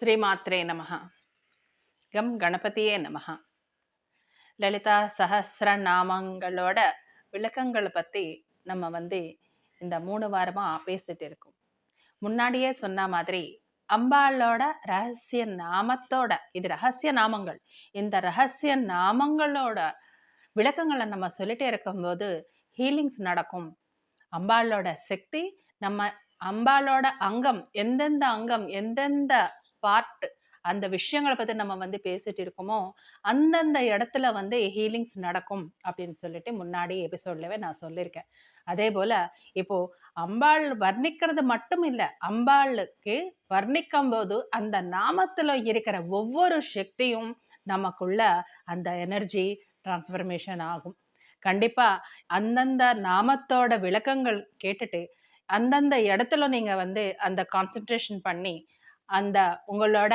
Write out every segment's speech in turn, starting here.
ஸ்ரீமாத்ரே நமஹ. கம் கணபதியே நமஹ. லலிதா சஹஸ்ர நாமங்களோட விளக்கங்களை பற்றி நம்ம வந்து இந்த மூணு வாரமாக பேசிட்டு இருக்கோம். முன்னாடியே சொன்ன மாதிரி அம்பாளோட ரகசிய நாமத்தோட இது ரகசிய நாமங்கள். இந்த ரகசிய நாமங்களோட விளக்கங்களை நம்ம சொல்லிட்டே இருக்கும்போது ஹீலிங்ஸ் நடக்கும். அம்பாளோட சக்தி நம்ம அம்பாளோட அங்கம் எந்தெந்த அங்கம் எந்தெந்த பார்ட் அந்த விஷயங்களை பத்தி நம்ம வந்து பேசிட்டு இருக்கோமோ அந்தந்த இடத்துல வந்து ஹீலிங்ஸ் நடக்கும் அப்படின்னு சொல்லிட்டு முன்னாடி எபிசோட்லவே நான் சொல்லியிருக்கேன். அதே போல இப்போ அம்பாள் வர்ணிக்கிறது மட்டும் இல்லை அம்பாளுக்கு வர்ணிக்கும் போது அந்த நாமத்துல இருக்கிற ஒவ்வொரு சக்தியும் நமக்குள்ள அந்த எனர்ஜி டிரான்ஸ்ஃபர்மேஷன் ஆகும். கண்டிப்பா அந்தந்த நாமத்தோட விளக்கங்கள் கேட்டுட்டு அந்தந்த இடத்துல நீங்க வந்து அந்த கான்சென்ட்ரேஷன் பண்ணி அந்த உங்களோட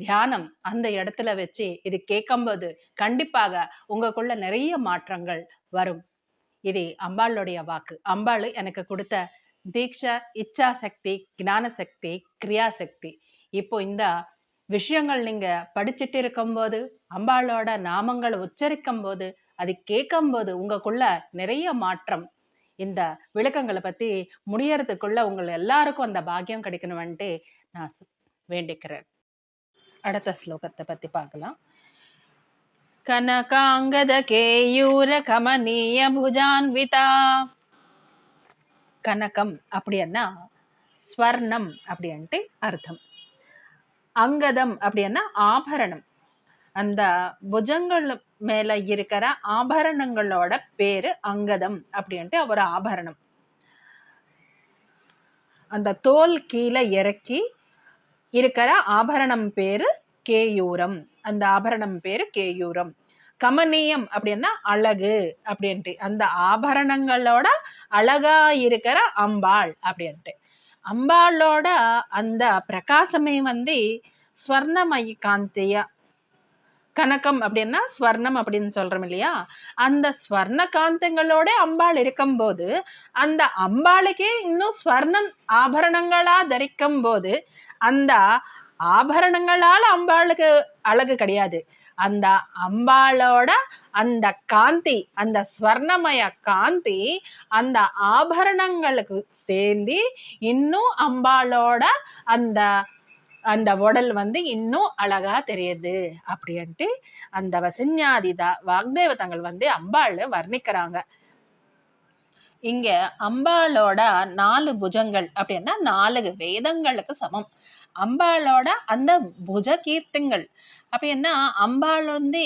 தியானம் அந்த இடத்துல வச்சு இது கேட்கும்போது கண்டிப்பாக உங்களுக்குள்ள நிறைய மாற்றங்கள் வரும். இது அம்பாளுடைய வாக்கு. அம்பாள் எனக்கு கொடுத்த தீட்சா இச்சா சக்தி ஞான சக்தி கிரியா சக்தி. இப்போ இந்த விஷயங்கள் நீங்க படிச்சுட்டு இருக்கும்போது அம்பாளோட நாமங்கள் உச்சரிக்கும் போது அது கேட்கும் போது உங்களுக்குள்ள நிறைய மாற்றம். இந்த விளக்கங்களை பத்தி முடியறதுக்குள்ள உங்களை எல்லாருக்கும் அந்த பாக்கியம் கிடைக்கணும்ன்ட்டு நான் வேண்டிக்கிறேன். அடுத்த ஸ்லோகத்தை பத்தி பார்க்கலாம். கனகாங்கத கேயூர கமனிய புஜான்விதா. கனகம் அப்படின்னா ஸ்வர்ணம் அப்படின்ட்டு அர்த்தம். அங்கதம் அப்படின்னா ஆபரணம். அந்த புஜங்கள் மேல இருக்கிற ஆபரணங்களோட பேரு அங்கதம் அப்படின்ட்டு ஒரு ஆபரணம். அந்த தோல் கீழே இறக்கி இருக்கிற ஆபரணம் பேரு கேயூரம். அந்த ஆபரணம் பேரு கேயூரம். கமனியம் அப்படின்னா அழகு அப்படின்ட்டு. அந்த ஆபரணங்களோட அழகா இருக்கிற அம்பாள் அப்படின்ட்டு. அம்பாளோட அந்த பிரகாசமே வந்து ஸ்வர்ணமயி காந்தியா கனகம் அப்படின்னா ஸ்வர்ணம் அப்படின்னு சொல்றோம் இல்லையா? அந்த ஸ்வர்ண காந்தங்களோட அம்பாள் இருக்கும்போது அந்த அம்பாளுக்கே இன்னும் ஸ்வர்ணம் ஆபரணங்களா தரிக்கும் போது அந்த ஆபரணங்களால் அம்பாளுக்கு அழகு கிடையாது. அந்த அம்பாளோட அந்த காந்தி அந்த ஸ்வர்ணமய காந்தி அந்த ஆபரணங்களுக்கு சேர்ந்து இன்னும் அம்பாளோட அந்த அந்த உடல் வந்து இன்னும் அழகா தெரியுது அப்படின்ட்டு அந்த வசன்யாதிதா வாக்தேவதங்கள் வந்து அம்பாள் வர்ணிக்கிறாங்க. இங்க அம்பாளோட நாலு புஜங்கள் அப்படின்னா நாலு வேதங்களுக்கு சமம். அம்பாளோட அந்த புஜ கீர்த்தங்கள் அப்படின்னா அம்பாள் வந்து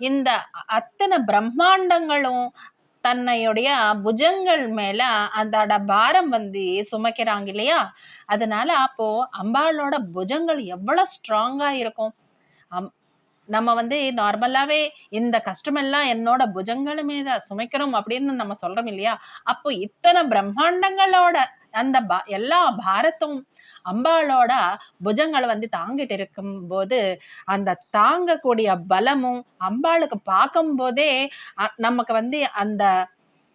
இந்த அத்தனை பிரம்மாண்டங்களும் தன்னையுடைய புஜங்கள் மேல அதோட பாரம் வந்து சுமக்கிறாங்க இல்லையா? அதனால அப்போ அம்பாளோட புஜங்கள் எவ்வளவு ஸ்ட்ராங்கா இருக்கும். அம் நம்ம வந்து நார்மலாவே இந்த கஷ்டமெல்லாம் என்னோட புஜங்கள் மீத சுமைக்கிறோம் அப்படின்னு நம்ம சொல்றோம் இல்லையா? அப்போ இத்தனை பிரம்மாண்டங்களோட அந்த பா எல்லா பாரத்தும் அம்பாளோட புஜங்களை வந்து தாங்கிட்டு இருக்கும் போது அந்த தாங்கக்கூடிய பலமும் அம்பாளுக்கு பார்க்கும் போதே நமக்கு வந்து அந்த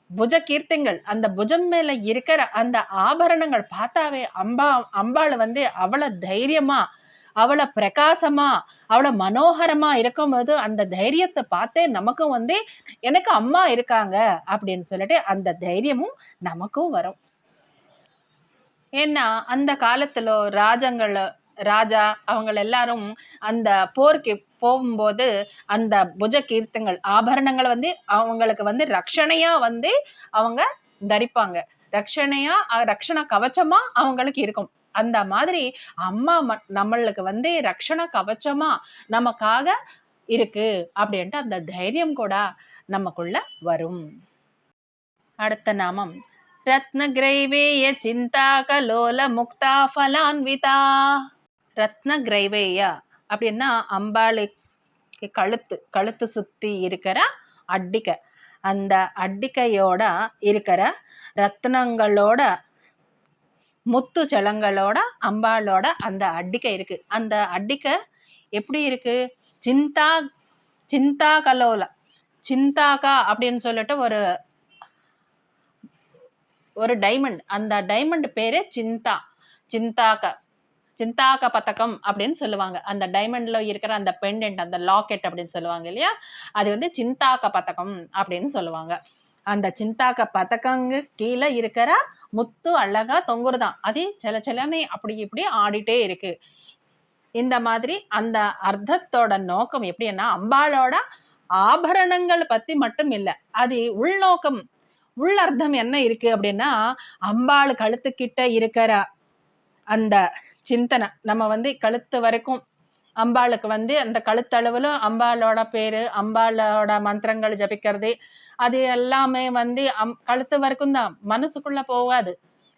புஜ கீர்த்தங்கள் அந்த புஜம் மேல இருக்கிற அந்த ஆபரணங்கள் பார்த்தாவே அம்பா அம்பாள் வந்து அவ்வளவு தைரியமா அவளை பிரகாசமா அவளை மனோகரமா இருக்கும்போது அந்த தைரியத்தை பார்த்தே நமக்கும் வந்து எனக்கு அம்மா இருக்காங்க அப்படின்னு சொல்லிட்டு அந்த தைரியமும் நமக்கும் வரும். ஏன்னா அந்த காலத்துல ராஜங்கள் ராஜா அவங்க எல்லாரும் அந்த போருக்கு போகும்போது அந்த புஜ கீர்த்தங்கள் ஆபரணங்களை வந்து அவங்களுக்கு வந்து ரக்ஷணையா வந்து அவங்க தரிப்பாங்க. ரக்ஷணையா ரக்ஷண கவச்சமா அவங்களுக்கு இருக்கும். அந்த மாதிரி அம்மா நம்மளுக்கு வந்து ரக்ஷண கவச்சமா நமக்காக இருக்கு அப்படின்ட்டு அந்த தைரியம் கூட நமக்குள்ள வரும். அடுத்த நாமம். ரத்னகிரைவேய சிந்தாகலோல முக்தா ஃபலான்விதா. ரத்னகிரைவேய அப்படின்னா அம்பாளுக்கு கழுத்து கழுத்து சுத்தி இருக்கிற அட்டிக்கை. அந்த அட்டிக்கையோட இருக்கிற ரத்னங்களோட முத்து சலங்களோட அம்பாளோட அந்த அட்டிக்கை இருக்கு. அந்த அட்டிக்கை எப்படி இருக்கு? சிந்தா சிந்தா கலோல சிந்தாகா அப்படின்னு சொல்லிட்டு ஒரு ஒரு டைமண்ட் அந்த டைமண்ட் பேரு சிந்தா. சிந்தாக்கா சிந்தாக்க பதக்கம் அப்படின்னு சொல்லுவாங்க. அந்த டைமண்ட்ல இருக்கிற அந்த பெண்டன்ட் அந்த லாக்கெட் அப்படின்னு சொல்லுவாங்க இல்லையா? அது வந்து சிந்தாக்க பதக்கம் அப்படின்னு சொல்லுவாங்க. அந்த சிந்தாக்க பதக்கங்க கீழே இருக்கிற முத்து அழகா தொங்குறதாம் அது சில சிலனை அப்படி இப்படி ஆடிட்டே இருக்கு. இந்த மாதிரி அந்த அர்த்தத்தோட நோக்கம் எப்படின்னா அம்பாளோட ஆபரணங்கள் பத்தி மட்டும் இல்லை அது உள்நோக்கம் உள்ளர்த்தம் என்ன இருக்கு அப்படின்னா அம்பாள் கழுத்துக்கிட்ட இருக்கிற அந்த சிந்தனை நம்ம வந்து கழுத்து வரைக்கும் அம்பாளுக்கு வந்து அந்த கழுத்தளவில் அம்பாளோட பேர் அம்பாளோட மந்திரங்கள் ஜபிக்கிறது அது எல்லாமே வந்து அம் கழுத்து வரைக்கும் தான். மனசுக்குள்ளே போகாது.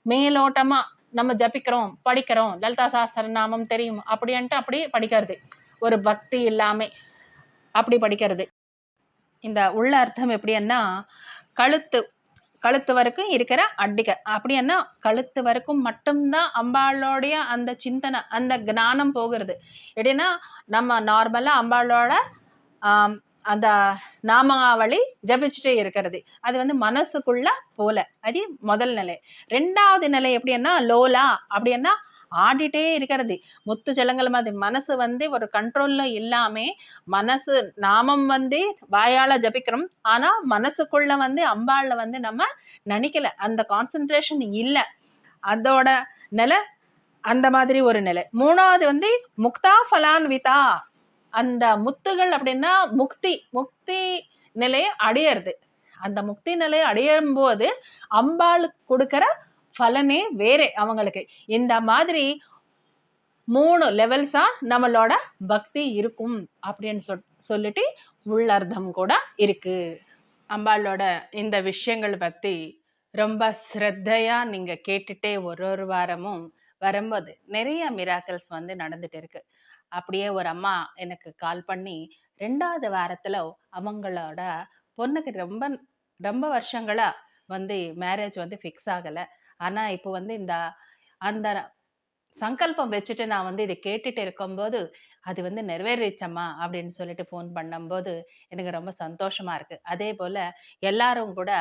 மேலோட்டமாக நம்ம ஜபிக்கிறோம் படிக்கிறோம் லலிதா சாஸ்திரநாமம் தெரியும் அப்படின்ட்டு அப்படி படிக்கிறது. ஒரு பக்தி இல்லாமல் அப்படி படிக்கிறது. இந்த உள்ள அர்த்தம் எப்படின்னா கழுத்து கழுத்து வரைக்கும் இருக்கிற அட்டிகை அப்படின்னா கழுத்து வரைக்கும் மட்டும்தான் அம்பாளோடைய அந்த சிந்தனை அந்த ஞானம் போகிறது. எப்படின்னா நம்ம நார்மலாக அம்பாளோட அந்த நாமாவளி ஜபிச்சுட்டே இருக்கிறது. அது வந்து மனசுக்குள்ள போல. அது முதல் நிலை. ரெண்டாவது நிலை எப்படின்னா லோலா. அப்படின்னா ஆடிட்டே இருக்கிறது. முத்து ஜலங்கள் மாதிரி மனசு வந்து ஒரு கண்ட்ரோல்ல இல்லாம மனசு நாமம் வந்து வாயால ஜபிக்கிறோம். ஆனா மனசுக்குள்ள வந்து அம்பாள்ல வந்து நம்ம நினைக்கல அந்த கான்சென்ட்ரேஷன் இல்லை. அதோட நிலை அந்த மாதிரி ஒரு நிலை. மூணாவது வந்து முக்தா ஃபலான்விதா அந்த முத்துகள் அப்படின்னா முக்தி முக்தி நிலையை அடையிறது. அந்த முக்தி நிலையை அடையும் போது அம்பாள் கொடுக்கிற பலனே வேறே அவங்களுக்கு. இந்த மாதிரி மூணு லெவல்ஸா நம்மளோட பக்தி இருக்கும் அப்படின்னு சொல் சொல்லிட்டு உள்ளர்த்தம் கூட இருக்கு. அம்பாளோட இந்த விஷயங்கள் பத்தி ரொம்ப ஸ்ரத்தையா நீங்க கேட்டுட்டே ஒரு ஒரு வாரமும் வரும்போது நிறைய மிராக்கல்ஸ் வந்து நடந்துட்டு இருக்கு. அப்படியே ஒரு அம்மா எனக்கு கால் பண்ணி ரெண்டாவது வாரத்துல அவங்களோட பொண்ணுக்கு ரொம்ப ரொம்ப வருஷங்களா வந்து மேரேஜ் வந்து ஃபிக்ஸ் ஆகலை. ஆனா இப்போ வந்து இந்த அந்த சங்கல்பம் வச்சுட்டு நான் வந்து இதை கேட்டுட்டு இருக்கும்போது அது வந்து நிறைவேறிச்சம்மா அப்படின்னு சொல்லிட்டு ஃபோன் பண்ணும்போது எனக்கு ரொம்ப சந்தோஷமா இருக்கு. அதே போல எல்லாரும் கூட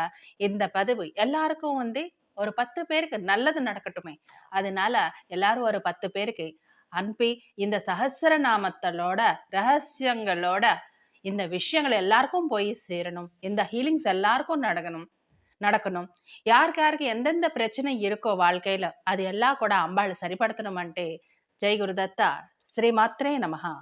இந்த பதிவு எல்லாருக்கும் வந்து ஒரு பத்து பேருக்கு நல்லது நடக்கட்டுமே. அதனால எல்லாரும் ஒரு பத்து பேருக்கு அனுப்பி இந்த சஹசிரநாமத்தலோட ரகசியங்களோட இந்த விஷயங்கள் எல்லாருக்கும் போய் சேரணும். இந்த ஹீலிங்ஸ் எல்லாருக்கும் நடக்கணும். நடக்கணும். யாருக்கு யாருக்கு எந்தெந்த பிரச்சனை இருக்கோ வாழ்க்கையில அது எல்லாம் கூட அம்பாள் అంటే ஜெய் குருதத்தா ஸ்ரீ மாத்திரே நமஹா.